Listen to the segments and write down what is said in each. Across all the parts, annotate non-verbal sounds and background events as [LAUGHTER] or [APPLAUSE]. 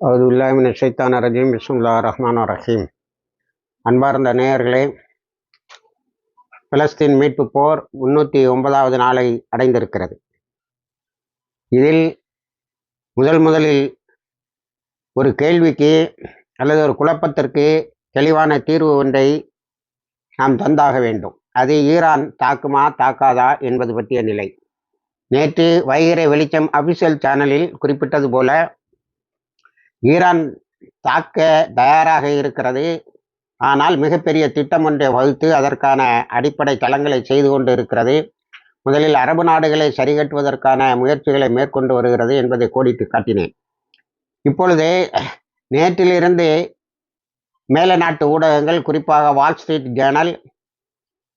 அதுல்லாமின் ஷைத்தான ரஜீம். பிஸ்முல்லா ரஹ்மான் ரஹீம். அன்பார்ந்த நேயர்களே பலஸ்தீன் மீட்பு போர் முன்னூற்றி ஒன்பதாவது நாளை அடைந்திருக்கிறது. இதில் முதல் முதலில் ஒரு கேள்விக்கு அல்லது ஒரு குழப்பத்திற்கு தெளிவான தீர்வு ஒன்றை நாம் தந்தாக வேண்டும். அது ஈரான் தாக்குமா தாக்காதா என்பது பற்றிய நிலை. நேற்று வைகரை வெளிச்சம் அபிஷியல் சேனலில் குறிப்பிட்டது போல ஈரான் தாக்க தயாராக இருக்கிறது. ஆனால் மிகப்பெரிய திட்டம் ஒன்றை வகுத்து அதற்கான அடிப்படை தளங்களை செய்து கொண்டு இருக்கிறது. முதலில் அரபு நாடுகளை சரிகட்டுவதற்கான முயற்சிகளை மேற்கொண்டு வருகிறது என்பதை கோடிட்டு காட்டினேன். இப்பொழுது நேற்றிலிருந்து மேல நாட்டு ஊடகங்கள் குறிப்பாக Wall Street Journal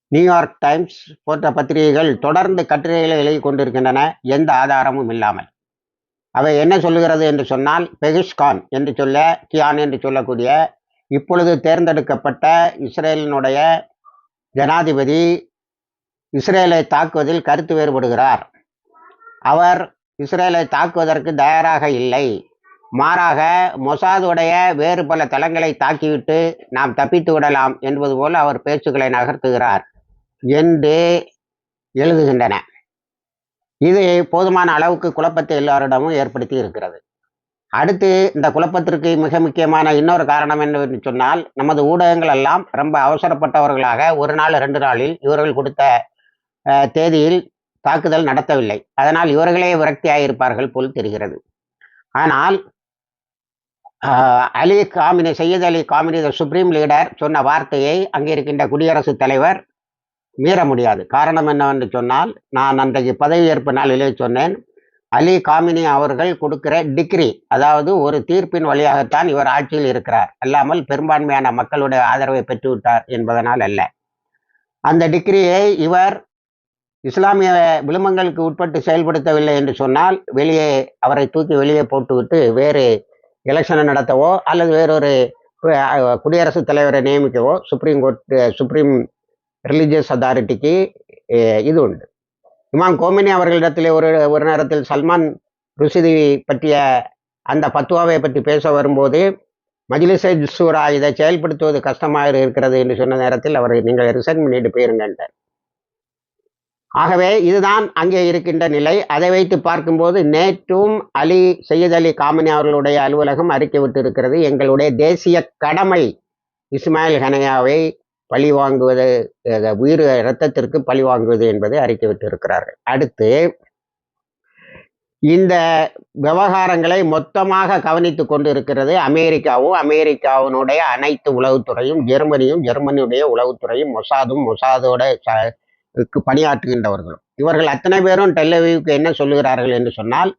New York Times போன்ற பத்திரிகைகள் தொடர்ந்து கட்டுரைகளை எழுதி கொண்டிருக்கின்றன. எந்த ஆதாரமும் இல்லாமல். அவை என்ன சொல்லுகிறது என்று சொன்னால் பெகிஷ்கான் என்று சொல்ல கியான் என்று சொல்லக்கூடிய இப்பொழுது தேர்ந்தெடுக்கப்பட்ட இஸ்ரேலினுடைய ஜனாதிபதி இஸ்ரேலை தாக்குவதில் கருத்து வேறுபடுகிறார். அவர் இஸ்ரேலை தாக்குவதற்கு தயாராக இல்லை. மாறாக மொசாதுடைய வேறு பல தளங்களை தாக்கிவிட்டு நாம் தப்பித்து விடலாம் என்பது போல் அவர் பேச்சுக்களை நகர்த்துகிறார் என்று எழுதுகின்றன. இது போதுமான அளவுக்கு குழப்பத்தை எல்லாரிடமும் ஏற்படுத்தி இருக்கிறது. அடுத்து இந்த குழப்பத்திற்கு மிக முக்கியமான இன்னொரு காரணம் என்னவென்று சொன்னால் நமது ஊடகங்கள் எல்லாம் ரொம்ப அவசரப்பட்டவர்களாக ஒரு நாள் ரெண்டு நாளில் இவர்கள் கொடுத்த தேதியில் தாக்குதல் நடத்தவில்லை. அதனால் இவர்களே விரக்தியாயிருப்பார்கள் போல் தெரிகிறது. ஆனால் Ali Khamenei Sayyid Ali Khamenei the supreme leader சொன்ன வார்த்தையை அங்கே இருக்கின்ற குடியரசுத் தலைவர் மீற முடியாது. காரணம் என்னவென்று சொன்னால் நான் அன்றைக்கு பதவியேற்பு நாளிலே சொன்னேன் அலி காமினி அவர்கள் கொடுக்கிற டிகிரி அதாவது ஒரு தீர்ப்பின் வழியாகத்தான் இவர் ஆட்சியில் இருக்கிறார். அல்லாமல் பெரும்பான்மையான மக்களுடைய ஆதரவை பெற்றுவிட்டார் என்பதனால் அல்ல. அந்த டிகிரியை இவர் இஸ்லாமிய விளிம்பங்களுக்கு உட்பட்டு செயல்படுத்தவில்லை என்று சொன்னால் வெளியே அவரை தூக்கி வெளியே போட்டுவிட்டு வேறு எலெக்ஷனை நடத்தவோ அல்லது வேறொரு குடியரசுத் தலைவரை நியமிக்கவோ சுப்ரீம் கோர்ட் சுப்ரீம் ரிலீஜியஸ் அத்தாரிட்டிக்கு இது உண்டு. இமாம் கோமினி அவர்களிடத்திலே ஒரு ஒரு நேரத்தில் சல்மான் ருசிதி பற்றிய அந்த பத்துவாவை பற்றி பேச வரும்போது மஜிலிசை சூரா இதை செயல்படுத்துவது கஷ்டமாக இருக்கிறது என்று சொன்ன நேரத்தில் அவர் நீங்கள் ரிசைன் பண்ணிட்டு போயிருங்கன்றார் ஆகவே இதுதான் அங்கே இருக்கின்ற நிலை. அதை வைத்து பார்க்கும்போது நேற்றும் அலி சையத் அலி காமனி அவர்களுடைய அலுவலகம் அறிக்கை விட்டு இருக்கிறது எங்களுடைய தேசிய கடமை இஸ்மாயில் ஹனையாவை பழி வாங்குவது உயிர் இரத்தத்திற்கு பழி வாங்குவது என்பதை அறிக்கைவிட்டு இருக்கிறார்கள் அடுத்து இந்த விவகாரங்களை மொத்தமாக கவனித்து கொண்டு இருக்கிறது அமெரிக்காவும் அமெரிக்காவினுடைய அனைத்து உளவுத்துறையும் ஜெர்மனியும் ஜெர்மனியுடைய உளவுத்துறையும் மொசாதும் மொசாதோட பணியாற்றுகின்றவர்களும். இவர்கள் அத்தனை பேரும் டெல்லவிவுக்கு என்ன சொல்லுகிறார்கள் என்று சொன்னால்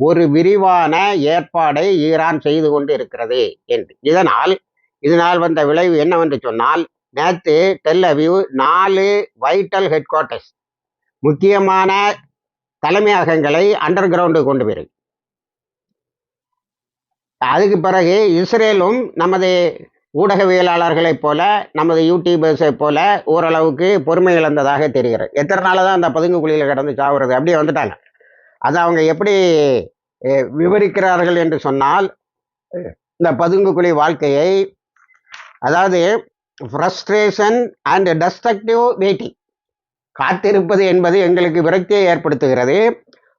ஒரு விரிவான ஏற்பாடை ஈரான் செய்து கொண்டு இருக்கிறது என்று. இதனால் இதனால் வந்த விளைவு என்னவென்று சொன்னால் நேற்று டெல் அவிவ் நாலு வைட்டல் ஹெட் குவார்ட்டர்ஸ் முக்கியமான தலைமையகங்களை அண்டர் கிரவுண்டு கொண்டு போயிருக்கு. அதுக்கு பிறகு இஸ்ரேலும் நமது ஊடகவியலாளர்களைப் போல நமது யூடியூபர்ஸை போல ஓரளவுக்கு பொறுமை இழந்ததாக தெரிகிறது. எத்தனை நாள் தான் அந்த பதுங்கு குழியில் கிடந்து சாவுறது? அப்படியே வந்துட்டாங்க. அதை அவங்க எப்படி விவரிக்கிறார்கள் என்று சொன்னால் இந்த பதுங்கு குழி வாழ்க்கையை அதாவது ஃப்ரஸ்ட்ரேஷன் அண்ட் டஸ்ட்ரக்டிவ் வெயிட்டிங் காத்திருப்பது என்பது எங்களுக்கு விரக்தியை ஏற்படுத்துகிறது.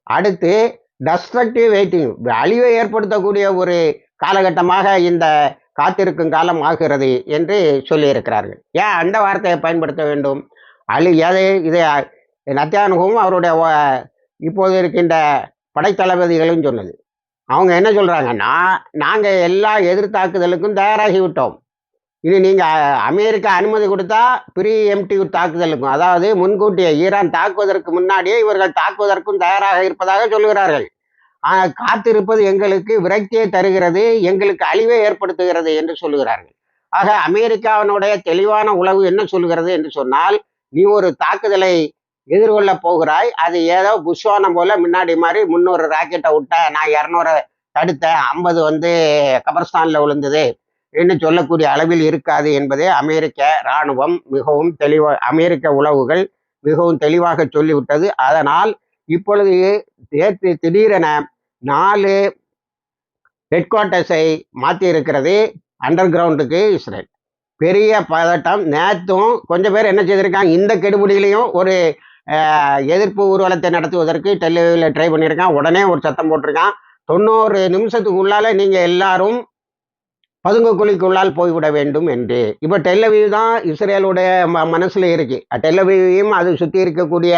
அடுத்து டஸ்ட்ரக்டிவ் வெயிட்டிங் அழிவை ஏற்படுத்தக்கூடிய ஒரு காலகட்டமாக இந்த காத்திருக்கும் காலம் ஆகிறது என்று சொல்லியிருக்கிறார்கள். ஏன் அந்த வார்த்தையை பயன்படுத்த வேண்டும்? அழி எதை இதை நத்தியானுகவும் அவருடைய இப்போது இருக்கின்ற படைத்தளபதிகளும் சொன்னது. அவங்க என்ன சொல்கிறாங்கன்னா நாங்கள் எல்லா எதிர்த்தாக்குதலுக்கும் தயாராகி இது இனி நீங்கள் அமெரிக்கா அனுமதி கொடுத்தா ப்ரீ எம்டி தாக்குதலுக்கும் அதாவது முன்கூட்டியே ஈரான் தாக்குவதற்கு முன்னாடியே இவர்கள் தாக்குவதற்கும் தயாராக இருப்பதாக சொல்லுகிறார்கள் ஆனால் காத்திருப்பது எங்களுக்கு விரக்தியை தருகிறது எங்களுக்கு அழிவை ஏற்படுத்துகிறது என்று சொல்லுகிறார்கள் ஆக அமெரிக்காவினுடைய தெளிவான உளவு என்ன சொல்கிறது என்று சொன்னால் நீ ஒரு தாக்குதலை எதிர்கொள்ள போகிறாய் அது ஏதோ புஷ்வானம் போல முன்னாடி மாதிரி முன்னூறு ராக்கெட்டை விட்ட நான் இரநூறு தடுத்தேன் ஐம்பது வந்து கபர்ஸ்தானில் விழுந்தது என்று சொல்லக்கூடிய அளவில் இருக்காது என்பதை அமெரிக்க இராணுவம் மிகவும் தெளிவாக அமெரிக்க உளவுகள் மிகவும் தெளிவாக சொல்லிவிட்டது. அதனால் இப்பொழுது நேற்று திடீரென நாலு ஹெட் குவார்ட்டர்ஸை மாற்றி இருக்கிறது அண்டர் கிரவுண்டுக்கு இஸ்ரேல். பெரிய பதட்டம். நேற்றும் கொஞ்சம் பேர் என்ன செய்திருக்காங்க இந்த கெடுபிடியிலையும் ஒரு எதிர்ப்பு ஊர்வலத்தை நடத்துவதற்கு டெல்லியில் ட்ரை பண்ணியிருக்கான். உடனே ஒரு சத்தம் போட்டிருக்கான். தொண்ணூறு நிமிஷத்துக்கு உள்ளால நீங்கள் எல்லாரும் பதுங்கு குழிக்குள்ளால் போய்விட வேண்டும் என்று. இப்போ டெல்லவியூ தான் இஸ்ரேலுடைய ம மனசில் இருக்கு. டெல்லவியூவையும் அது சுற்றி இருக்கக்கூடிய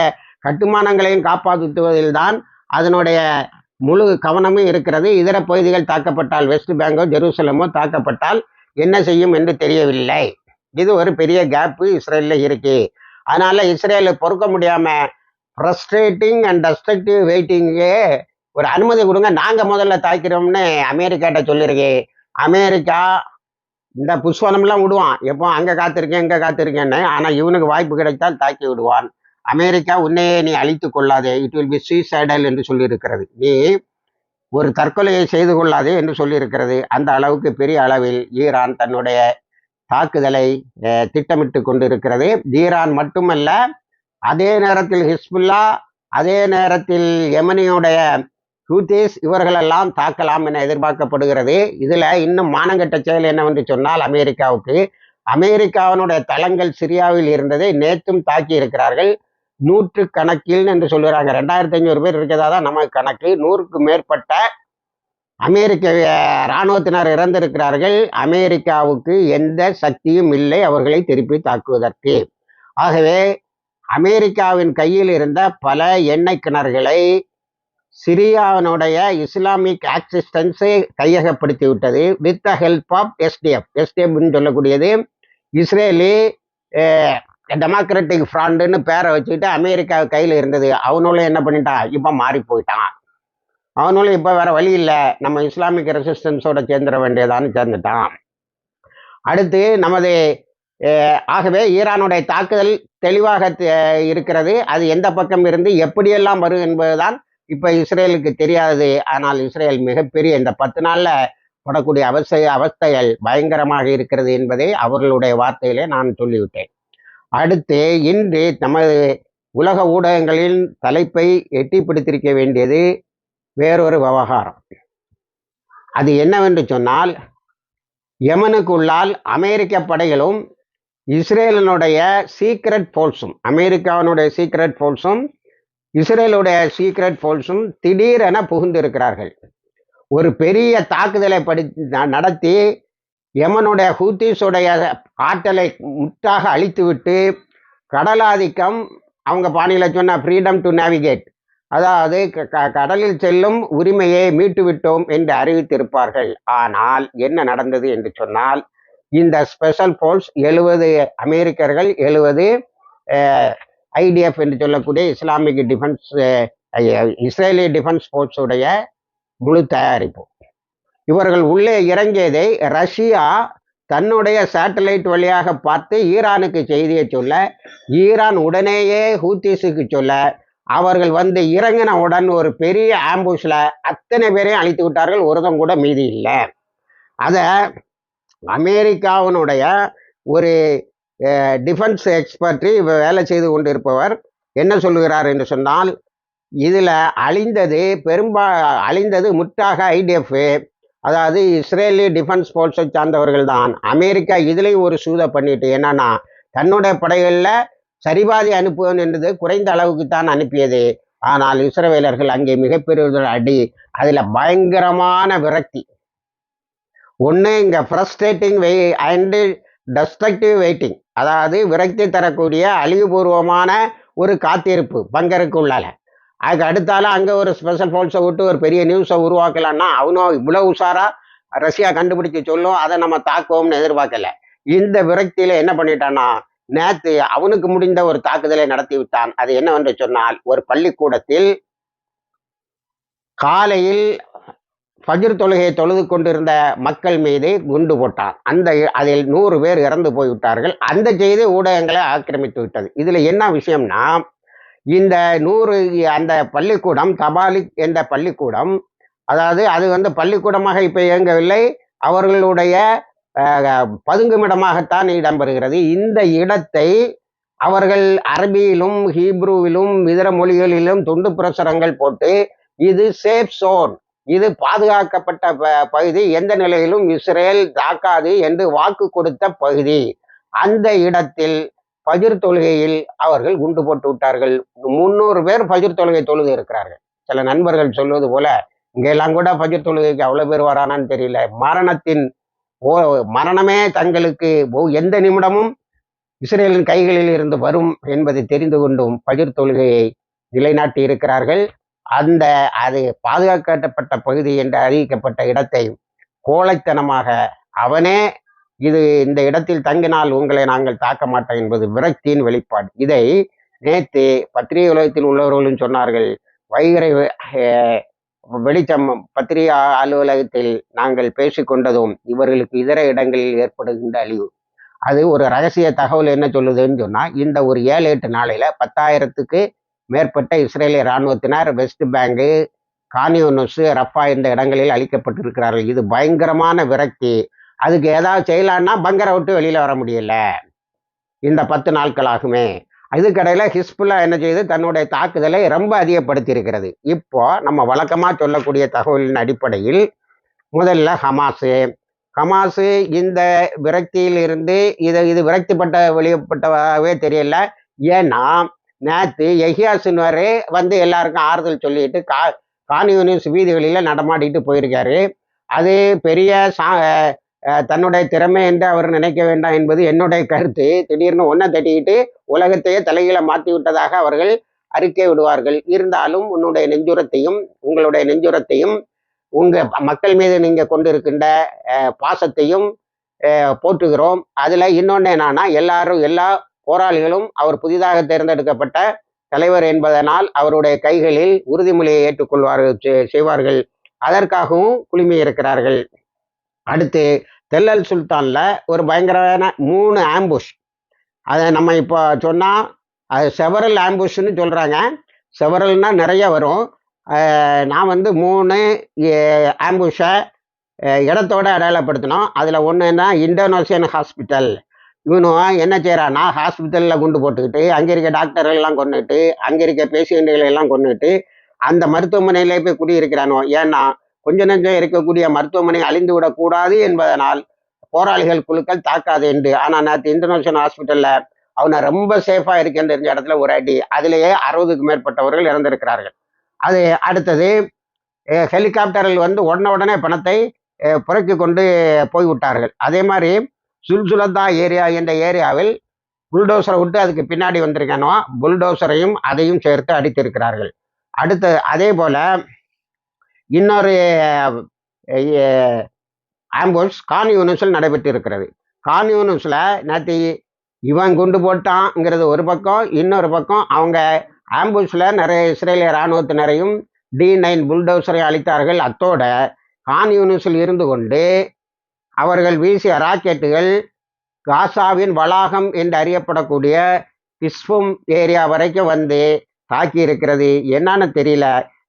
கட்டுமானங்களையும் காப்பாற்றுவதில் தான் அதனுடைய முழு கவனமும் இருக்கிறது. இதர பகுதிகள் தாக்கப்பட்டால் வெஸ்ட் பேங்கோ ஜெருசலமோ தாக்கப்பட்டால் என்ன செய்யும் என்று தெரியவில்லை. இது ஒரு பெரிய கேப்பு இஸ்ரேலில் இருக்கு. அதனால இஸ்ரேலை பொறுக்க முடியாம ஃப்ரஸ்ட்ரேட்டிங் அண்ட் டஸ்ட்ரக்டிவ் வெயிட்டிங்கே ஒரு அனுமதி கொடுங்க. நாங்கள் முதல்ல தாக்கிறோம்னு அமெரிக்காட்ட சொல்லியிருக்கேன் அமெரிக்கா இந்த புஷ்வனம்லாம் விடுவான். எப்போ? அங்கே காத்திருக்கேன் இங்கே காத்திருக்கேன்னு. ஆனால் இவனுக்கு வாய்ப்பு கிடைத்தால் தாக்கி விடுவான். அமெரிக்கா உன்னையே நீ அழித்து கொள்ளாதே. இட் வில் பி சூசைடல் என்று சொல்லியிருக்கிறது. நீ ஒரு தற்கொலையை செய்து கொள்ளாதே என்று சொல்லியிருக்கிறது. அந்த அளவுக்கு பெரிய அளவில் ஈரான் தன்னுடைய தாக்குதலை திட்டமிட்டு கொண்டிருக்கிறது. ஈரான் மட்டுமல்ல அதே நேரத்தில் ஹிஸ்புல்லா அதே நேரத்தில் யமனியுடைய ஹூத்தீஸ் இவர்களெல்லாம் தாக்கலாம் என எதிர்பார்க்கப்படுகிறது. இதில் இன்னும் மானங்கெட்ட செயல் என்னவென்று சொன்னால் அமெரிக்காவுக்கு. அமெரிக்காவினுடைய தளங்கள் சிரியாவில் இருந்ததை நேற்றும் தாக்கி இருக்கிறார்கள். நூற்று கணக்கில் என்று சொல்லுறாங்க. ரெண்டாயிரத்தி ஐநூறு பேர் இருக்கிறதா தான் நமக்கு கணக்கு. நூறுக்கு மேற்பட்ட அமெரிக்க இராணுவத்தினர் இறந்திருக்கிறார்கள். அமெரிக்காவுக்கு எந்த சக்தியும் இல்லை அவர்களை திருப்பி தாக்குவதற்கு. ஆகவே அமெரிக்காவின் கையில் இருந்த பல எண்ணெய் கிணறுகளை சிரியாவினுடைய இஸ்லாமிக் ஆக்சிஸ்டன்ஸை கையகப்படுத்தி விட்டது with the help of SDF எஸ்டிஎஃப்னு சொல்லக்கூடியது இஸ்ரேலி டெமோக்ராட்டிக் ஃப்ராண்டுன்னு பேரை வச்சுக்கிட்டு அமெரிக்கா கையில் இருந்தது. அவனுள்ள என்ன பண்ணிட்டான்? இப்போ மாறி போயிட்டான் அவனுள்ள இப்போ வேற வழி இல்லை. நம்ம இஸ்லாமிக் ரெசிஸ்டன்ஸோட சேர்ந்துட வேண்டியதான்னு சேர்ந்துட்டான். அடுத்து நமது ஆகவே ஈரானுடைய தாக்குதல் தெளிவாக தெ- இருக்கிறது. அது எந்த பக்கம் இருந்து எப்படியெல்லாம் வரும் என்பதுதான் இப்போ இஸ்ரேலுக்கு தெரியாது. ஆனால் இஸ்ரேல் மிகப்பெரிய இந்த பத்து நாளில் படக்கூடிய அவச அவஸ்தைகள் பயங்கரமாக இருக்கிறது என்பதை அவர்களுடைய வார்த்தையிலே நான் சொல்லிவிட்டேன். அடுத்து இன்று நமது உலக ஊடகங்களின் தலைப்பை எட்டி பிடித்திருக்க வேண்டியது வேறொரு விவகாரம். அது என்னவென்று சொன்னால் யமனுக்குள்ளால் அமெரிக்க படைகளும் இஸ்ரேலினுடைய சீக்ரெட் ஃபோர்ஸும் அமெரிக்காவினுடைய சீக்ரெட் ஃபோர்ஸும் இஸ்ரேலுடைய சீக்ரெட் ஃபோர்ஸும் திடீரென புகுந்திருக்கிறார்கள். ஒரு பெரிய தாக்குதலை படி நடத்தி எமனுடைய ஹூத்திஸுடைய ஆற்றலை முற்றாக அழித்துவிட்டு கடலாதிக்கம் அவங்க பாணியில் சொன்ன ஃப்ரீடம் டு நேவிகேட் அதாவது க- க- கடலில் செல்லும் உரிமையை மீட்டு விட்டோம் என்று அறிவித்திருப்பார்கள். ஆனால் என்ன நடந்தது என்று சொன்னால் இந்த ஸ்பெஷல் ஃபோர்ஸ் எழுபது அமெரிக்கர்கள் எழுபது ஐடிஎஃப் என்று சொல்லக்கூடிய இஸ்லாமிக் டிஃபென்ஸ் இஸ்ரேலிய டிஃபென்ஸ் ஃபோர்ஸுடைய முழு தயாரிப்பு. இவர்கள் உள்ளே இறங்கியதை ரஷ்யா தன்னுடைய சேட்டலைட் வழியாக பார்த்து ஈரானுக்கு செய்தியை சொல்ல ஈரான் உடனேயே ஹூத்திஸுக்கு சொல்ல அவர்கள் வந்து இறங்கின உடன் ஒரு பெரிய ஆம்புஷில் அத்தனை பேரையும் அழித்து விட்டார்கள் ஒருதம் கூட மீதி இல்லை. அதை அமெரிக்காவினுடைய ஒரு டிஃபென்ஸ் எக்ஸ்பர்ட் வேலை செய்து கொண்டிருப்பவர் என்ன சொல்லுகிறார் என்று சொன்னால் இதில் அழிந்தது பெரும்பா அழிந்தது முற்றாக ஐடிஎஃப் அதாவது இஸ்ரேலி டிஃபென்ஸ் ஃபோர்ஸை சார்ந்தவர்கள் தான். அமெரிக்கா இதுலேயும் ஒரு சூதை பண்ணிட்டு என்னன்னா தன்னுடைய படைகளில் சரிபாதி அனுப்புவேன் என்றது குறைந்த அளவுக்கு தான் அனுப்பியது. ஆனால் இஸ்ரேலர்கள் அங்கே மிகப்பெரிய அடி அதில் பயங்கரமான விரக்தி. ஒன்று இங்கே frustrating way and destructive waiting அதாவது விரக்தி தரக்கூடிய அழிவுபூர்வமான ஒரு காத்திருப்பு பங்கருக்கு உள்ளால. அதுக்கு அடுத்தால அங்கே ஒரு ஸ்பெஷல் ஃபோர்ஸை விட்டு ஒரு பெரிய நியூஸை உருவாக்கலான்னா அவனும் இவ்வளோ உஷாராக ரஷ்யா கண்டுபிடிச்சு சொல்லும் அதை நம்ம தாக்குவோம்னு எதிர்பார்க்கல. இந்த விரக்தியில் என்ன பண்ணிட்டான்னா நேற்று அவனுக்கு முடிந்த ஒரு தாக்குதலை நடத்தி விட்டான். அது என்னவென்று சொன்னால் ஒரு பள்ளிக்கூடத்தில் காலையில் ஃபஜ்ர் தொழுகையை தொழுது கொண்டிருந்த மக்கள் மீது குண்டு போட்டான் அந்த அதில் நூறு பேர் இறந்து போய்விட்டார்கள். அந்த செய்தி ஊடகங்களை ஆக்கிரமித்து விட்டது. இதில் என்ன விஷயம்னா இந்த நூறு அந்த பள்ளிக்கூடம் தபாலிக் என்ற பள்ளிக்கூடம் அதாவது அது வந்து பள்ளிக்கூடமாக இப்போ இயங்கவில்லை அவர்களுடைய பதுங்குமிடமாகத்தான் இடம்பெறுகிறது. இந்த இடத்தை அவர்கள் அரபியிலும் ஹீப்ருவிலும் இதர மொழிகளிலும் துண்டு பிரசுரங்கள் போட்டு இது சேஃப் சோன் இது பாதுகாக்கப்பட்ட ப- பகுதி. எந்த நிலையிலும் இஸ்ரேல் தாக்காது என்று வாக்கு கொடுத்த பகுதி. அந்த இடத்தில் பஜிர் தொழுகையில் அவர்கள் குண்டு போட்டு விட்டார்கள். முன்னூறு பேர் பஜிர் தொழுகை தொழுது இருக்கிறார்கள். சில நண்பர்கள் சொல்வது போல இங்கெல்லாம் கூட பஜிர் தொழுகைக்கு அவ்வளவு பேர் வரானான்னு தெரியல. மரணத்தின் ஓ மரணமே தங்களுக்கு எந்த நிமிடமும் இஸ்ரேலின் கைகளில் இருந்து வரும் என்பதை தெரிந்து கொண்டும் பகிர் தொழுகையை நிலைநாட்டி இருக்கிறார்கள். அந்த அது பாதுகாக்கப்பட்ட பகுதி என்று அறிவிக்கப்பட்ட இடத்தை கோழைத்தனமாக அவனே இது இந்த இடத்தில் தங்கினால் உங்களை நாங்கள் தாக்க மாட்டோம் என்பது விரக்தியின் வெளிப்பாடு. இதை நேற்று பத்திரிகை உலகத்தில் உள்ளவர்களும் சொன்னார்கள். வைகரை வெளிச்சம் பத்திரிகை அலுவலகத்தில் நாங்கள் பேசிக்கொண்டதும் இவர்களுக்கு இதர இடங்களில் ஏற்படுகின்ற அழிவு. அது ஒரு ரகசிய தகவல் என்ன சொல்லுதுன்னு சொன்னால் இந்த ஒரு ஏழு எட்டு நாளையில் பத்தாயிரத்துக்கு மேற்பட்ட இஸ்ரேலிய இராணுவத்தினர் வெஸ்ட் பேங்கு கானியோனஸ் ரஃபா இந்த இடங்களில் அழிக்கப்பட்டிருக்கிறார்கள். இது பயங்கரமான விரக்தி. அதுக்கு ஏதாவது செய்யலான்னா பங்கரை விட்டு வெளியில் வர முடியல. இந்த பத்து நாட்கள் ஆகுமே இதுக்கடையில் ஹிஸ்புல்லா என்ன செய்து? தன்னுடைய தாக்குதலை ரொம்ப அதிகப்படுத்தியிருக்கிறது. இப்போ நம்ம வழக்கமாக சொல்லக்கூடிய தகவலின் அடிப்படையில் முதல்ல ஹமாஸு. ஹமாஸு இந்த விரக்தியில் இருந்து இது இது விரக்திப்பட்ட வெளியப்பட்டவே தெரியல. ஏன்னா நேற்று எஹியாசின்வரே வந்து எல்லாருக்கும் ஆறுதல் சொல்லிட்டு கா கான்யூனிஸ் வீதிகளில் நடமாடிட்டு போயிருக்காரு. அது பெரிய சா தன்னுடைய திறமை என்று அவர் நினைக்க வேண்டாம் என்பது என்னுடைய கருத்து. திடீர்னு ஒன்றை தட்டிக்கிட்டு உலகத்தையே தலைகீழ மாற்றி விட்டதாக அவர்கள் அறிக்கை விடுவார்கள். இருந்தாலும் உன்னுடைய நெஞ்சுரத்தையும் உங்களுடைய நெஞ்சுரத்தையும் உங்க மக்கள் மீது நீங்க கொண்டிருக்கின்ற பாசத்தையும் போற்றுகிறோம். அதுல இன்னொன்று என்னன்னா எல்லாரும் எல்லா போராளிகளும் அவர் புதிதாக தேர்ந்தெடுக்கப்பட்ட தலைவர் என்பதனால் அவருடைய கைகளில் உறுதிமொழியை ஏற்றுக்கொள்வார்கள் செய்வார்கள். அதற்காகவும் குழுமி இருக்கிறார்கள். அடுத்து தெல்லல் சுல்தான்ல ஒரு பயங்கரமான மூணு ஆம்புஷ் அதை நம்ம இப்போ சொன்னால் அது செவரல் ஆம்புஷ்னு சொல்கிறாங்க செவரல்னால் நிறைய வரும். நான் வந்து மூணு ஆம்புஷை இடத்தோடு அடையாளப்படுத்தினோம் அதில் ஒன்றுன்னா இந்தோனேஷியன் ஹாஸ்பிட்டல். இவனும் என்ன செய்கிறான்னா ஹாஸ்பிட்டலில் குண்டு போட்டுக்கிட்டு அங்கே இருக்க டாக்டர்கள் எல்லாம் கொண்டுட்டு அங்கே இருக்க பேஷண்ட்டுகளை எல்லாம் கொண்டுட்டு அந்த மருத்துவமனையிலே போய் குடியிருக்கிறானோ? ஏன்னா கொஞ்ச நஞ்சம் இருக்கக்கூடிய மருத்துவமனை அழிந்து விடக்கூடாது என்பதனால் போராளிகள் குழுக்கள் தாக்காது என்று. ஆனால் நேற்று இன்டர்நேஷனல் ஹாஸ்பிட்டலில் அவனை ரொம்ப சேஃபாக இருக்கேன்னு தெரிஞ்ச இடத்துல ஒரு அடி அதிலேயே அறுபதுக்கு மேற்பட்டவர்கள் இறந்திருக்கிறார்கள். அது அடுத்தது ஹெலிகாப்டரில் வந்து உடனே உடனே பணத்தை புறக்கி கொண்டு போய்விட்டார்கள். அதே மாதிரி சுல்சுலத்தா ஏரியா என்ற ஏரியாவில் புல்டோசரை விட்டு அதுக்கு பின்னாடி வந்திருக்கானோ புல்டோசரையும் அதையும் சேர்த்து அடித்திருக்கிறார்கள். அடுத்து அதே போல இன்னொரு ஆம்புல்ஸ் கான் யூனிஸில் நடைபெற்று இருக்கிறது கான் யூனிஸில் நேற்று இவன் குண்டு போட்டான்ங்கிறது ஒரு பக்கம் இன்னொரு பக்கம் அவங்க ஆம்புல்ஸில் நிறைய இஸ்ரேலிய இராணுவத்தினரையும் டி நைன் புல்டோசரை அளித்தார்கள் அத்தோட கான் யூனிஸில் இருந்து கொண்டு அவர்கள் வீசிய ராக்கெட்டுகள் காசாவின் வளாகம் என்று அறியப்படக்கூடிய கிஸ்பும் ஏரியா வரைக்கும் வந்து தாக்கி இருக்கிறது என்னன்னு தெரியல.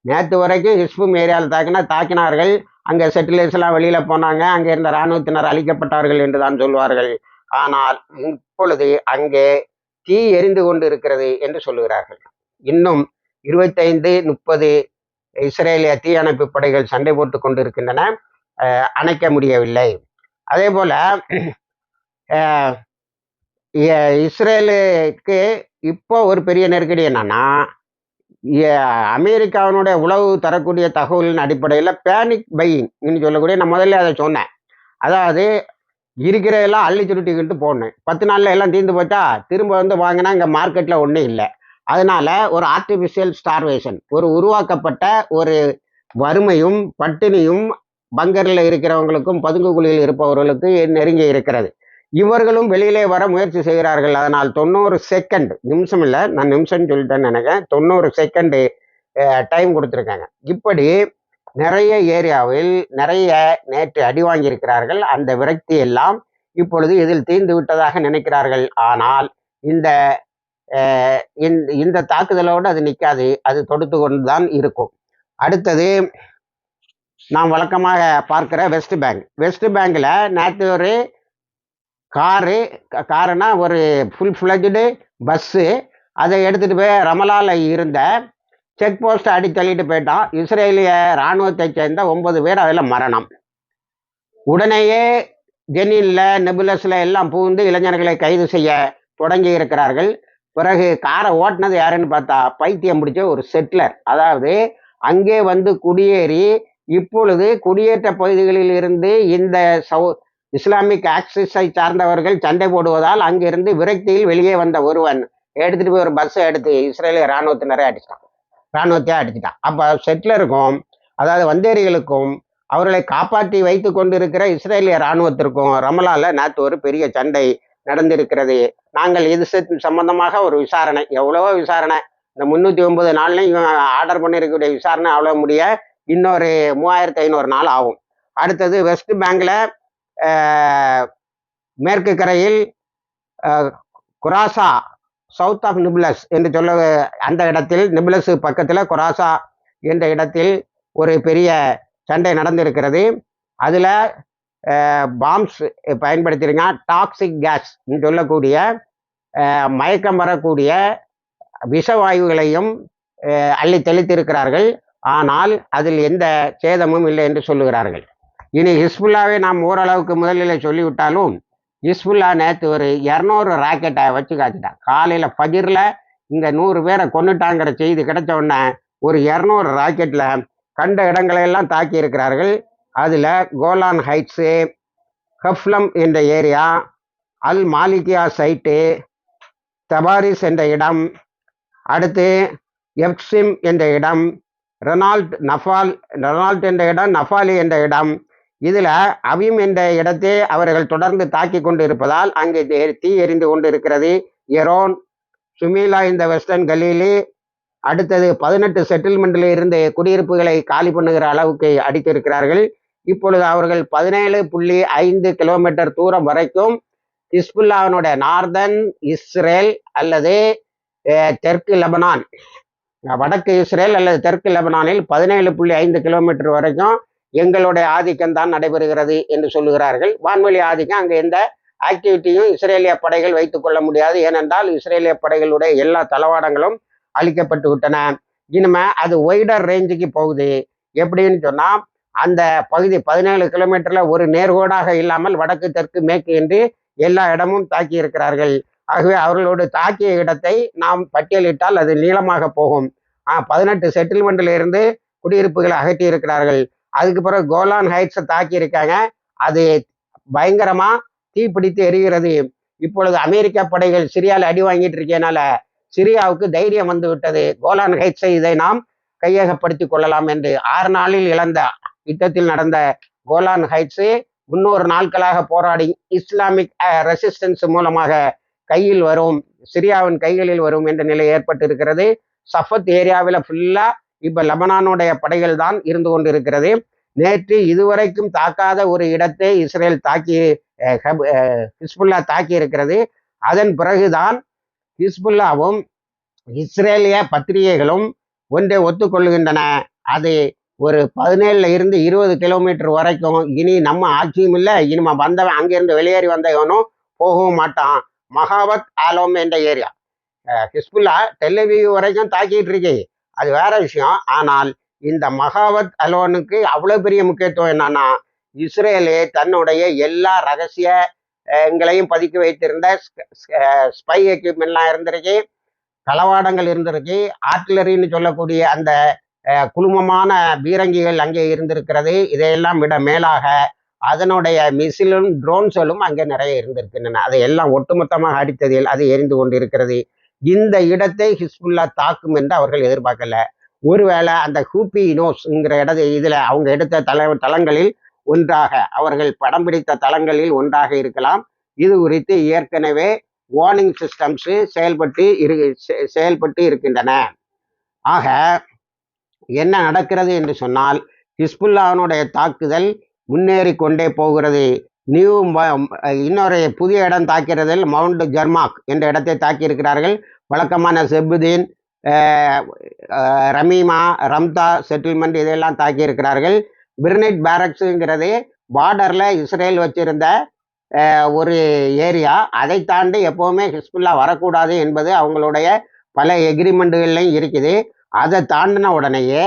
நேற்று வரைக்கும் ஹிஸ்பும் ஏரியாவில் தாக்கினா தாக்கினார்கள். அங்கே செட்டிலைஸ்லாம் வெளியில் போனாங்க. அங்கே இருந்த இராணுவத்தினர் அழிக்கப்பட்டார்கள் என்று தான் சொல்வார்கள். ஆனால் இப்பொழுது அங்கே தீ எரிந்து கொண்டு இருக்கிறது என்று சொல்லுகிறார்கள். இன்னும் இருபத்தைந்து முப்பது இஸ்ரேலிய தீயணைப்பு படைகள் சண்டை போட்டு கொண்டிருக்கின்றன. இருக்கின்றன அணைக்க முடியவில்லை. அதே போல [CLEARS THROAT] இஸ்ரேலுக்கு இப்போ ஒரு பெரிய நெருக்கடி என்னன்னா அமெரிக்காவினுடைய உளவு தரக்கூடிய தகவலின் அடிப்படையில் பேனிக் பையிங் சொல்லக்கூடிய நான் முதல்ல அதை சொன்னேன். அதாவது இருக்கிற எல்லாம் அள்ளி சுருட்டிக்கிட்டு போடணும். பத்து நாளில் எல்லாம் தீர்ந்து போச்சா? திரும்ப வந்து வாங்கினா இங்கே மார்க்கெட்டில் ஒன்றும் இல்லை. அதனால ஒரு ஆர்டிஃபிஷியல் ஸ்டார்வேஷன் ஒரு உருவாக்கப்பட்ட ஒரு வறுமையும் பட்டினியும் பங்கரில் இருக்கிறவங்களுக்கும் பதுங்கு குழியில் இருப்பவர்களுக்கு நெருங்கி இருக்கிறது. இவர்களும் வெளியிலே வர முயற்சி செய்கிறார்கள். அதனால் தொண்ணூறு செகண்ட் நிமிஷம் இல்லை நான் நிமிஷம்னு சொல்லிட்டேன்னு நினைக்கிறேன். தொண்ணூறு செகண்டு டைம் கொடுத்துருக்காங்க. இப்படி நிறைய ஏரியாவில் நிறைய நேற்று அடி வாங்கியிருக்கிறார்கள். அந்த விரக்தி எல்லாம் இப்பொழுது இதில் தீர்ந்து விட்டதாக நினைக்கிறார்கள். ஆனால் இந்த இந்த- இந்த தாக்குதலோடு அது நிற்காது. அது தொடுத்து கொண்டு தான் இருக்கும். அடுத்தது நாம் வழக்கமாக பார்க்கிற வெஸ்ட் பேங்க் வெஸ்ட் பேங்கில் நேற்று ஒரு காரு காருன்னா காருனா ஒரு ஃபுல் ஃப்ளஜ்டு பஸ்ஸு அதை எடுத்துகிட்டு போய் ரமலாவில் இருந்த செக் போஸ்ட்டை அடி தள்ளிட்டு போயிட்டான். இஸ்ரேலிய இராணுவத்தை சேர்ந்த ஒன்பது பேர் அதில் மரணம். உடனேயே ஜெனினில் நெபுலஸில் எல்லாம் பூந்து இளைஞர்களை கைது செய்ய தொடங்கி இருக்கிறார்கள். பிறகு காரை ஓட்டினது யாருன்னு பார்த்தா பைத்தியம் பிடிச்ச ஒரு செட்டிலர் அதாவது அங்கே வந்து குடியேறி இப்பொழுது குடியேற்ற பகுதிகளில் இருந்து இந்த சவு இஸ்லாமிக் ஆக்சிஸை சார்ந்தவர்கள் சண்டை போடுவதால் அங்கிருந்து விரக்தியில் வெளியே வந்த ஒருவன் எடுத்துட்டு போய் ஒரு பஸ்ஸை எடுத்து இஸ்ரேலிய இராணுவத்தினரை அடிச்சிட்டான். இராணுவத்தையே அடிச்சிட்டான். அப்போ செட்டிலருக்கும் அதாவது வந்தேரிகளுக்கும் அவர்களை காப்பாற்றி வைத்து கொண்டிருக்கிற இஸ்ரேலிய இராணுவத்திற்கும் ரமலால நேற்று ஒரு பெரிய சண்டை நடந்திருக்கிறது. நாங்கள் இது சம்பந்தமாக ஒரு விசாரணை. எவ்வளவோ விசாரணை. இந்த முந்நூற்றி ஒன்பது நாள்லையும் இவன் ஆர்டர் பண்ணியிருக்கக்கூடிய விசாரணை அவ்வளோ முடிய இன்னொரு மூவாயிரத்து ஐநூறு நாள் ஆகும். அடுத்தது வெஸ்ட் பேங்கில் மேற்கு கரையில் குராசா சவுத் ஆஃப் நிபுலஸ் என்று சொல்ல அந்த இடத்தில் நிபுலஸ் பக்கத்தில் குராசா என்ற இடத்தில் ஒரு பெரிய சண்டை நடந்திருக்கிறது. அதில் பாம்ஸ் பயன்படுத்தியிருக்காங்க டாக்ஸிக் கேஸ் சொல்லக்கூடிய மயக்கம் வரக்கூடிய விஷவாயுகளையும் அள்ளி தெளித்திருக்கிறார்கள். ஆனால் அதில் எந்த சேதமும் இல்லை என்று சொல்லுகிறார்கள். இனி ஹிஸ்புல்லாவை நாம் ஓரளவுக்கு முதலில் சொல்லிவிட்டாலும் ஹிஸ்புல்லா நேற்று ஒரு இரநூறு ராக்கெட்டை வச்சு காய்ச்சிட்டான் காலையில் ஃபஜிரில் இங்கே நூறு பேரை கொண்டுட்டாங்கிற செய்தி கிடைச்ச உடனே ஒரு இரநூறு ராக்கெட்டில் கண்ட இடங்களையெல்லாம் தாக்கி இருக்கிறார்கள். அதில் கோலான் ஹைட்ஸு ஹஃப்லம் என்ற ஏரியா அல் மாலிகியா சைட்டு தபாரிஸ் என்ற இடம் அடுத்து எப்சிம் என்ற இடம் ரெனால்ட் நஃபால் ரெனால்ட் என்ற இடம் நஃபாலி என்ற இடம். இதில் அவிம் என்ற இடத்தை அவர்கள் தொடர்ந்து தாக்கி கொண்டு இருப்பதால் அங்கே தீ எரிந்து கொண்டு இருக்கிறது எரோன் சுமீலா இந்த வெஸ்டர்ன் கலீலி அடுத்தது பதினெட்டு செட்டில்மெண்ட்டில் இருந்து குடியிருப்புகளை காலி பண்ணுகிற அளவுக்கு அடித்திருக்கிறார்கள். இப்பொழுது அவர்கள் பதினேழு புள்ளி ஐந்து கிலோமீட்டர் தூரம் வரைக்கும் ஹிஸ்புல்லாவினுடைய நார்தன் இஸ்ரேல் அல்லது தெற்கு லெபனான். வடக்கு இஸ்ரேல் அல்லது தெற்கு லெபனானில் பதினேழு புள்ளி ஐந்து கிலோமீட்டர் வரைக்கும் எங்களுடைய ஆதிக்கம் தான் நடைபெறுகிறது என்று சொல்லுகிறார்கள். வான்வெளி ஆதிக்கம் அங்கே எந்த ஆக்டிவிட்டியும் இஸ்ரேலிய படைகள் வைத்துக் கொள்ள முடியாது. ஏனென்றால் இஸ்ரேலிய படைகளுடைய எல்லா தளவாடங்களும் அழிக்கப்பட்டு விட்டன. இனிமே அது ஒய்டர் ரேஞ்சுக்கு போகுது. எப்படின்னு சொன்னா அந்த பகுதி பதினேழு கிலோமீட்டர்ல ஒரு நேர்கோடாக இல்லாமல் வடக்கு தெற்கு மேற்கு என்று எல்லா இடமும் தாக்கி இருக்கிறார்கள் ஆகவே அவர்களோடு தாக்கிய இடத்தை நாம் பட்டியலிட்டால் அது நீளமாக போகும். பதினெட்டு செட்டில்மெண்ட்ல இருந்து குடியிருப்புகளை அகற்றி இருக்கிறார்கள். அதுக்கு பிறகு கோலான் ஹைட்ஸை தாக்கி இருக்காங்க. அது பயங்கரமா தீப்பிடித்து எரிகிறது. இப்பொழுது அமெரிக்க படைகள் சிரியாவில் அடி வாங்கிட்டு இருக்கனால சிரியாவுக்கு தைரியம் வந்து விட்டது. கோலான் ஹைட்ஸை இதை நாம் கையகப்படுத்திக் கொள்ளலாம் என்று. ஆறு நாளில் இழந்த யுத்தத்தில் நடந்த கோலான் ஹைட்ஸு முன்னூறு நாட்களாக போராடி இஸ்லாமிக் ரெசிஸ்டன்ஸ் மூலமாக கையில் வரும் சிரியாவின் கைகளில் வரும் என்ற நிலை ஏற்பட்டு இருக்கிறது சஃபத் ஏரியாவில் ஃபுல்லா இப்ப லெபனானுடைய படைகள் தான் இருந்து கொண்டிருக்கிறது. நேற்று இதுவரைக்கும் தாக்காத ஒரு இடத்தை இஸ்ரேல் தாக்கி ஹிஸ்புல்லா தாக்கி இருக்கிறது. அதன் பிறகுதான் ஹிஸ்புல்லாவும் இஸ்ரேலிய பத்திரிகைகளும் ஒன்றை ஒத்துக்கொள்கின்றன. அது ஒரு பதினேழுல இருந்து இருபது கிலோமீட்டர் வரைக்கும் இனி நம்ம ஆட்சியும் இல்லை. இனிமே வந்தவன் அங்கிருந்து வெளியேறி வந்தவனும் போகவும் மாட்டான். மகாவத் ஆலோம் என்ற ஏரியா. ஹிஸ்புல்லா டெல்லவியூ வரைக்கும் தாக்கிட்டு இருக்கு. அது வேற விஷயம். ஆனால் இந்த மகாவத் அலோனுக்கு அவ்வளோ பெரிய முக்கியத்துவம் என்னன்னா இஸ்ரேலு தன்னுடைய எல்லா ரகசிய எங்களையும் பதுக்கி வைத்திருந்த ஸ்பை எக்யூப்மெண்ட்லாம் இருந்திருக்கு. களவாடங்கள் இருந்திருக்கு. ஆர்டிலரின்னு சொல்லக்கூடிய அந்த குழுமமான பீரங்கிகள் அங்கே இருந்திருக்கிறது. இதையெல்லாம் விட மேலாக அதனுடைய மிசிலும் ட்ரோன்ஸ்களும் அங்கே நிறைய இருந்திருக்கின்றன. அதை எல்லாம் ஒட்டுமொத்தமாக அடித்ததில் அது எரிந்து கொண்டிருக்கிறது. இந்த இடத்தை ஹிஸ்புல்லா தாக்கும் என்று அவர்கள் எதிர்பார்க்கல. ஒருவேளை அந்த ஹூபி நோஸ்ங்கிற இடத்தை இதில் அவங்க எடுத்த தல தளங்களில் ஒன்றாக அவர்கள் படம் பிடித்த தளங்களில் ஒன்றாக இருக்கலாம். இது குறித்து ஏற்கனவே வார்னிங் சிஸ்டம்ஸு செயல்பட்டு இரு செ- செயல்பட்டு இருக்கின்றன. ஆக என்ன நடக்கிறது என்று சொன்னால் ஹிஸ்புல்லாவினுடைய தாக்குதல் முன்னேறி கொண்டே போகிறது. நியூ இன்னொரு புதிய இடம் தாக்கிறதில் மவுண்ட் ஜெர்மாக் என்ற இடத்தை தாக்கியிருக்கிறார்கள். வழக்கமான செபுதீன் ரமீமா ரம்தா செட்டில்மெண்ட் இதெல்லாம் தாக்கியிருக்கிறார்கள். பிர்னிட் பேரக்ஸுங்கிறது பார்டரில் இஸ்ரேல் வச்சிருந்த ஒரு ஏரியா. அதை தாண்டி எப்போவுமே ஹிஸ்புல்லா வரக்கூடாது என்பது அவங்களுடைய பல எக்ரிமெண்ட்டுகள்லையும் இருக்குது. அதை தாண்டின உடனேயே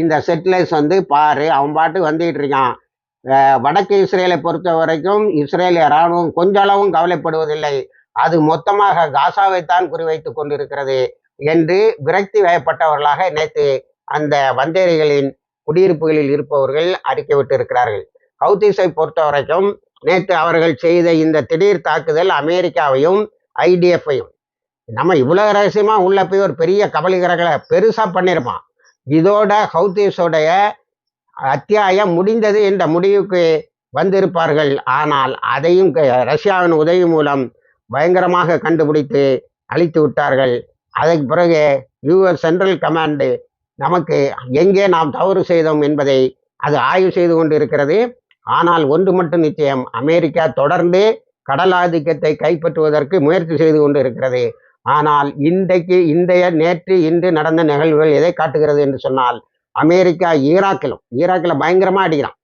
இந்த செட்டிலர்ஸ் வந்து பாரு அவன் பாட்டு வந்துகிட்டு இருக்கான். வடக்கு இஸ்ரேலை பொறுத்த வரைக்கும் இஸ்ரேலிய இராணுவம் கொஞ்சளவும் கவலைப்படுவதில்லை. அது மொத்தமாக காசாவைத்தான் குறிவைத்து கொண்டிருக்கிறது என்று விரக்தி வயப்பட்டவர்களாக நேற்று அந்த வந்தேரிகளின் குடியிருப்புகளில் இருப்பவர்கள் அறிக்கை விட்டு இருக்கிறார்கள் பொறுத்த வரைக்கும் நேற்று அவர்கள் செய்த இந்த திடீர் தாக்குதல் அமெரிக்காவையும் ஐடிஎஃப்பையும். நம்ம இவ்வளவு ரகசியமா உள்ள போய் ஒரு பெரிய கபலிகரங்களை பெருசா பண்ணியிருப்பான் இதோட ஹவுதீஸோடைய அத்தியாயம் முடிந்தது என்ற முடிவுக்கு வந்திருப்பார்கள். ஆனால் அதையும் க- ரஷ்யாவின் உதவி மூலம் பயங்கரமாக கண்டுபிடித்து அழித்து விட்டார்கள். அதற்கு பிறகு யுஎஸ் சென்ட்ரல் கமாண்டு நமக்கு எங்கே நாம் தவறு செய்தோம் என்பதை அது ஆய்வு செய்து கொண்டு இருக்கிறது ஆனால் ஒன்று மட்டும் நிச்சயம் அமெரிக்கா தொடர்ந்து கடல் ஆதிக்கத்தை கைப்பற்றுவதற்கு முயற்சி செய்து கொண்டு இருக்கிறது ஆனால் இன்றைக்கு இன்றைய நேற்று இன்று நடந்த நிகழ்வுகள் எதை காட்டுகிறது என்று சொன்னால் அமெரிக்கா ஈராக்கிலும் ஈராக்கில் பயங்கரமாக அடிக்கிறான்.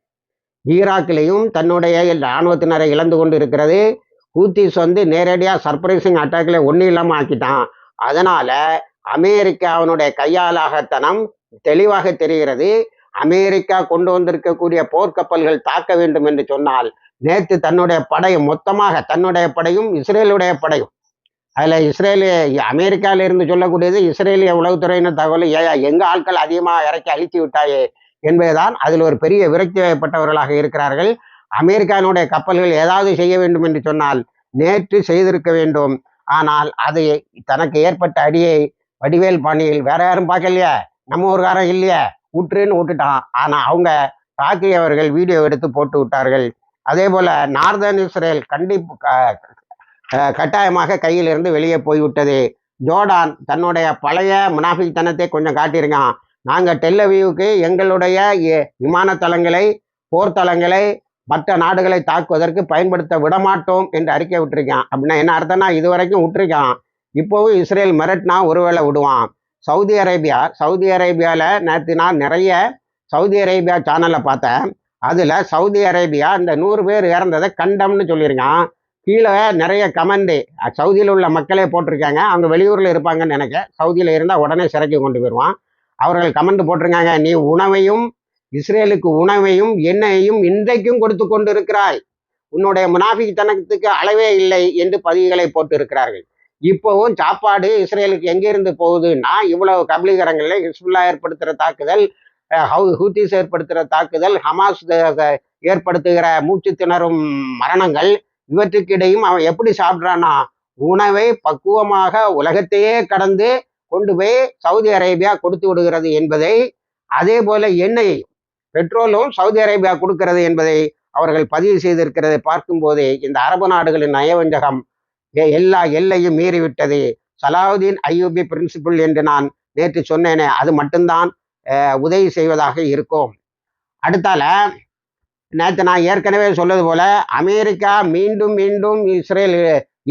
ஈராக்கிலையும் தன்னுடைய இராணுவத்தினரை இழந்து கொண்டு இருக்கிறது. ஹூத்திஸ் வந்து நேரடியாக சர்ப்ரைசிங் அட்டாக்கில் ஒன்றும் இல்லாமல் ஆக்கிட்டான். அதனால் அமெரிக்காவினுடைய கையாலாகத்தனம் தெளிவாக தெரிகிறது. அமெரிக்கா கொண்டு வந்திருக்கக்கூடிய போர்க்கப்பல்கள் தாக்க வேண்டும் என்று சொன்னால் நேற்று தன்னுடைய படையும் மொத்தமாக தன்னுடைய படையும் இஸ்ரேலுடைய படையும் அதில் இஸ்ரேலு அமெரிக்கால இருந்து சொல்லக்கூடியது இஸ்ரேலிய உளவுத்துறையினர் தகவல் ஏயா எங்க ஆட்கள் அதிகமாக இறக்கி அழித்து விட்டாயே என்பதுதான் அதில் ஒரு பெரிய விரக்தி வயப்பட்டவர்களாக இருக்கிறார்கள். அமெரிக்கானுடைய கப்பல்கள் ஏதாவது செய்ய வேண்டும் என்று சொன்னால் நேற்று செய்திருக்க வேண்டும். ஆனால் அது தனக்கு ஏற்பட்ட அடியை வடிவேல் பாணியில் வேற யாரும் பார்க்கலையா? நம்ம ஊர்காரன் இல்லையா? விட்டுருன்னு விட்டுட்டான் ஆனால் அவங்க தாக்கியவர்கள் வீடியோ எடுத்து போட்டு விட்டார்கள். அதே போல நார்தர்ன் இஸ்ரேல் கண்டிப்பு க- கட்டாயமாக கையிலிருந்து வெளியே போய்விட்டது. ஜோர்டான் தன்னுடைய பழைய முனாஃபிக்தனத்தை கொஞ்சம் காட்டியிருக்கான். நாங்கள் டெல்லவியூக்கு எங்களுடைய விமான தளங்களை போர்த்தளங்களை மற்ற நாடுகளை தாக்குவதற்கு பயன்படுத்த விடமாட்டோம் என்று அறிக்கை விட்டுருக்கான். அப்படின்னா என்ன அர்த்தம்னா இது வரைக்கும் விட்டுருக்கான். இப்போவும் இஸ்ரேல் மிரட்னா ஒருவேளை விடுவான். சவுதி அரேபியா சவுதி அரேபியாவில் நேற்று நான் நிறைய சவுதி அரேபியா சேனலை பார்த்தேன். அதில் சவுதி அரேபியா இந்த நூறு பேர் இறந்ததை கண்டம்னு சொல்லியிருக்கான். கீழே நிறைய கமெண்டு சவுதியில் உள்ள மக்களே போட்டிருக்காங்க. அவங்க வெளியூரில் இருப்பாங்கன்னு நினைக்க சவுதியில் இருந்தால் உடனே சிறைக்கு கொண்டு போயிடுவான் அவர்கள் கமெண்ட் போட்டிருக்காங்க. நீ உணவையும் இஸ்ரேலுக்கு உணவையும் எண்ணெயையும் இன்றைக்கும் கொடுத்து கொண்டு இருக்கிறாய் உன்னுடைய முனாஃபித்தனத்துக்கு அளவே இல்லை என்று பதிவுகளை போட்டு இருக்கிறார்கள் இப்போவும் சாப்பாடு இஸ்ரேலுக்கு எங்கிருந்து போகுதுன்னா இவ்வளவு கபலீகரங்களில் ஹிஸ்புல்லா ஏற்படுத்துகிற தாக்குதல் ஹவு- ஹூத்திஸ் ஏற்படுத்துகிற தாக்குதல் ஹமாஸ் ஏற்படுத்துகிற மூச்சு திணறும் மரணங்கள் இவற்றுக்கிடையும் அவன் எப்படி சாப்பிட்றான்னா உணவை பக்குவமாக உலகத்தையே கடந்து கொண்டு போய் சவுதி அரேபியா கொடுத்து விடுகிறது என்பதை அதே போல எண்ணெய் பெட்ரோலும் சவுதி அரேபியா கொடுக்கிறது என்பதை அவர்கள் பதிவு செய்திருக்கிறதை பார்க்கும்போது இந்த அரபு நாடுகளின் நயவஞ்சகம் எல்லா எல்லையும் மீறிவிட்டது. சலாவுதீன் ஐயூபி பிரின்சிபிள் என்று நான் நேற்று சொன்னேனே அது மட்டும்தான் உதவி செய்வதாக இருக்கும். அடுத்தால நேற்று நான் ஏற்கனவே சொன்னது போல அமெரிக்கா மீண்டும் மீண்டும் இஸ்ரேல்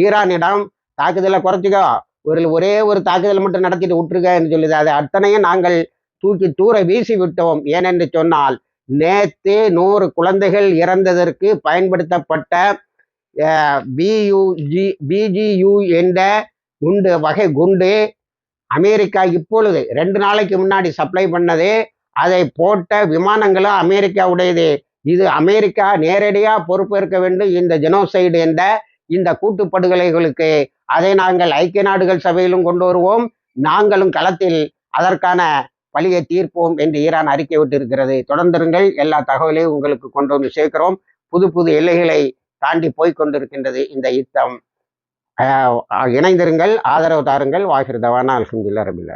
ஈரானிடம் தாக்குதலை குறைச்சிக்கோ. ஒரு ஒரே ஒரு தாக்குதல் மட்டும் நடத்திட்டு விட்டுருக்கன்னு சொல்லுது. அதை அத்தனையும் நாங்கள் தூக்கி தூர வீசி விட்டோம். ஏனென்று சொன்னால் நேற்று நூறு குழந்தைகள் இறந்ததற்கு பயன்படுத்தப்பட்ட பியூஜி பிஜியு என்ற குண்டு வகை குண்டு அமெரிக்கா இப்பொழுது ரெண்டு நாளைக்கு முன்னாடி சப்ளை பண்ணது. அதை போட்ட விமானங்களும் அமெரிக்காவுடையது. இது அமெரிக்கா நேரடியாக பொறுப்பேற்க வேண்டும். இந்த ஜெனோசைடு என்ற இந்த கூட்டுப்படுகொலைகளுக்கு அதை நாங்கள் ஐக்கிய நாடுகள் சபையிலும் கொண்டு வருவோம். நாங்களும் களத்தில் அதற்கான பழியை தீர்ப்போம் என்று ஈரான் அறிக்கை விட்டிருக்கிறது. தொடர்ந்துருங்கள். எல்லா தகவலையும் உங்களுக்கு கொண்டு வந்து சேர்க்கிறோம். புது புது எல்லைகளை தாண்டி போய்கொண்டிருக்கின்றது இந்த யுத்தம். இணைந்திருங்கள். ஆதரவு தாருங்கள். வாகிருதவான அல்ஹம்துலில்லாஹ் ரபில்